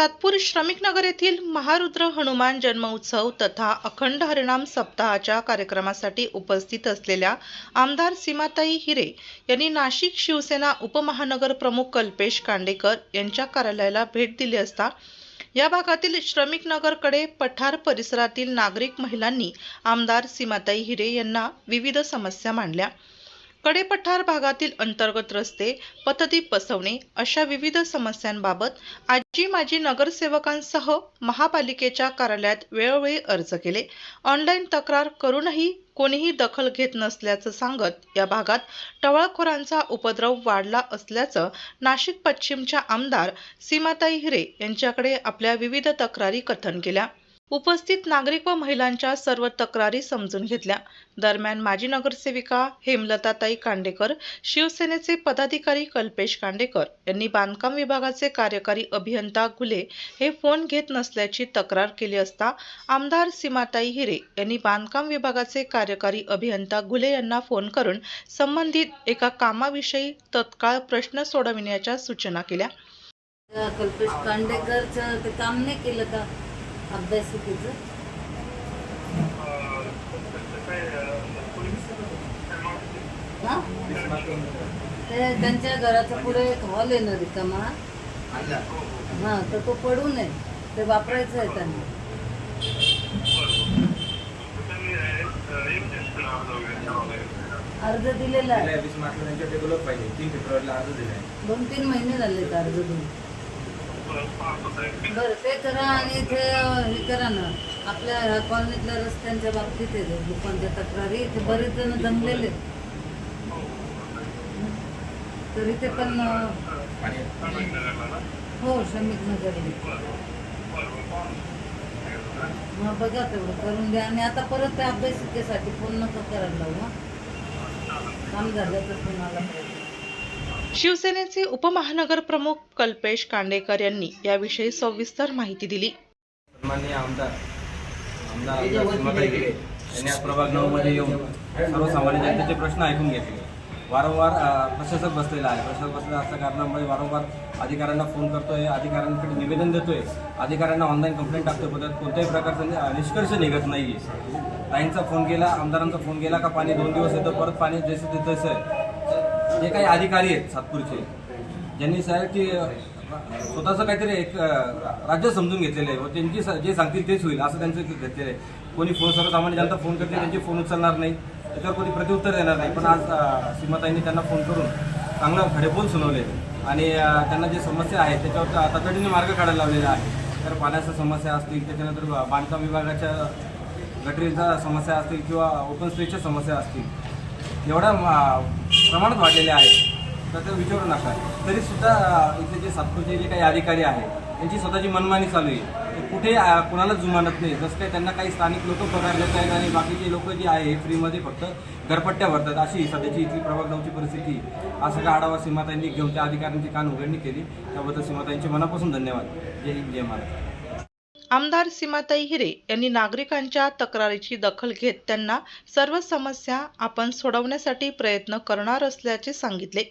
सातपूर श्रमिकनगर येथील महारुद्र हनुमान जन्मोत्सव तथा अखंड हरिणाम सप्ताहाच्या कार्यक्रमासाठी उपस्थित असलेल्या आमदार सीमाताई हिरे यांनी नाशिक शिवसेना उपमहानगर प्रमुख कल्पेश कांडेकर यांच्या कार्यालयाला भेट दिली असता या भागातील श्रमिक नगरकडे पठार परिसरातील नागरिक महिलांनी आमदार सीमाताई हिरे यांना विविध समस्या मांडल्या. कडेपठार भागातील अंतर्गत रस्ते पथदीप बसवणे अशा विविध समस्यांबाबत आजी माजी नगरसेवकांसह महापालिकेच्या कार्यालयात वेळोवेळी अर्ज केले. ऑनलाईन तक्रार करूनही कोणीही दखल घेत नसल्याचं सांगत या भागात टवाळखोरांचा उपद्रव वाढला असल्याचं नाशिक पश्चिमच्या आमदार सीमाताई हिरे यांच्याकडे आपल्या विविध तक्रारी कथन केल्या. उपस्थित नागरिक व महिलांच्या सर्व तक्रारी समजून घेतल्या. दरम्यान माजी नगरसेविका हेमलताताई कांडेकर शिवसेनेचे पदाधिकारी कल्पेश कांडेकर यांनी बांधकाम विभागाचे कार्यकारी अभियंता घुले हे फोन घेत नसल्याची तक्रार केली असता आमदार सीमाताई हिरे यांनी बांधकाम विभागाचे कार्यकारी अभियंता घुले यांना फोन करून संबंधित एका कामाविषयी तत्काळ प्रश्न सोडविण्याच्या सूचना केल्या. कल्पेश कांडेकरचं ते काम नाही केलं का? अभ्यासिकेचं? हा? ते त्यांच्या घराच्या पुढे एक हॉल आहे ना रिकामा. हा तर तो पडू नये. ते वापरायचं आहे त्यांना. अर्ज दिलेला आहे. वीस मार्चला त्यांच्या डेव्हलप पाहिजे. तीन फेब्रुवारीला अर्ज दिला आहे. दोन तीन महिने झाले अर्ज देऊन बरं ते करा आणि इथे हे करा ना. आपल्या ह्या कॉलनीतल्या रस्त्यांच्या बाबतीत आहे लोकांच्या तक्रारी. इथे बरेच जण जमलेले आहेत. तर इथे पण हो श्रमिक नगर. मग बघा तेवढं करून द्या आणि आता परत त्या अभ्यासिकेसाठी फोन नका करायला लावू काम झालं तर तुम्हाला शिवसेनेचे उपमहानगर प्रमुख कल्पेश कांडेकर यांनी याविषयी सविस्तर माहिती दिली. सन्माननीय आमदार आमदार आमदार सीमाताई गिरे यांनी आज प्रभाग नऊ मध्ये येऊन सर्वसामान्य जनतेचे प्रश्न ऐकून घेतले. वारंवार प्रशासक बसलेला आहे. प्रशासक बसलेला असल्या कारणामुळे वारंवार अधिकाऱ्यांना फोन करतोय अधिकाऱ्यांकडे निवेदन देतोय. अधिकाऱ्यांना ऑनलाईन कंप्लेंट टाकतोय पण त्यात कोणत्याही प्रकारचा निष्कर्ष निघत नाही ताईंचा फोन गेला आमदारांचा फोन गेला का? पाणी दोन दिवस येतं परत पाणी जसं ते तसं आहे जे काही अधिकारी आहेत सातपूरचे ज्यांनी साहेब की स्वतःचं काहीतरी एक राज्य समजून घेतलेलं आहे व त्यांची जे सांगतील तेच होईल असं त्यांचं घेतलेलं आहे. कोणी फोन सर्वसामान्य जनता फोन करते त्यांचे फोन उचलणार नाही त्याच्यावर कोणी प्रतिउत्तर देणार नाही. पण आज सीमाताईंनी त्यांना फोन करून चांगलं खडेबोल सुनवले आणि त्यांना जे समस्या आहेत त्याच्यावर तातडीने मार्ग काढायला लावलेला आहे. तर पाण्याच्या समस्या असतील त्याच्यानंतर बांधकाम विभागाच्या गटरीच्या समस्या असतील किंवा ओपन स्पेसच्या समस्या असतील एवढ्या प्रमाणात वाढलेले आहेत. तर ते विचारू नका. तरी सुद्धा इथले जे सातपूरचे जे काही अधिकारी आहेत त्यांची स्वतःची मनमानी चालू आहे. ते कुठे अ, कुणालाच जुमानत नाही. जसं काही त्यांना काही स्थानिक लोक पगार देत आहेत आणि बाकीचे लोक जे आहे फ्रीमध्ये फक्त घरपट्ट्या भरतात. अशी सध्याची इथली प्रभागावची परिस्थिती असं हा सगळा आढावा सीमाताईंनी घेऊन त्या अधिकाऱ्यांची कान उघडणी केली. त्याबद्दल सीमाताईंचे मनापासून धन्यवाद. जय हिंद जय महाराष्ट्र. आमदार सीमाताई हिरे यांनी नागरिकांच्या तक्रारीची दखल घेत त्यांना सर्व समस्या आपण सोडवण्यासाठी प्रयत्न करणार असल्याचे सांगितले.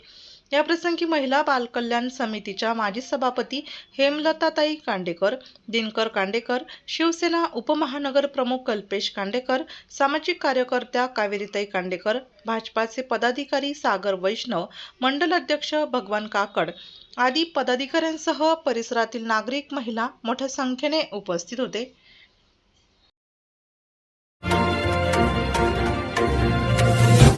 याप्रसंगी महिला बालकल्याण समितीच्या माजी सभापती हेमलताताई कांडेकर दिनकर कांडेकर शिवसेना उपमहानगर प्रमुख कल्पेश कांडेकर सामाजिक कार्यकर्त्या कावेरीताई कांडेकर भाजपाचे पदाधिकारी सागर वैष्णव मंडल अध्यक्ष भगवान काकड आदी पदाधिकाऱ्यांसह परिसरातील नागरिक महिला मोठ्या संख्येने उपस्थित होते.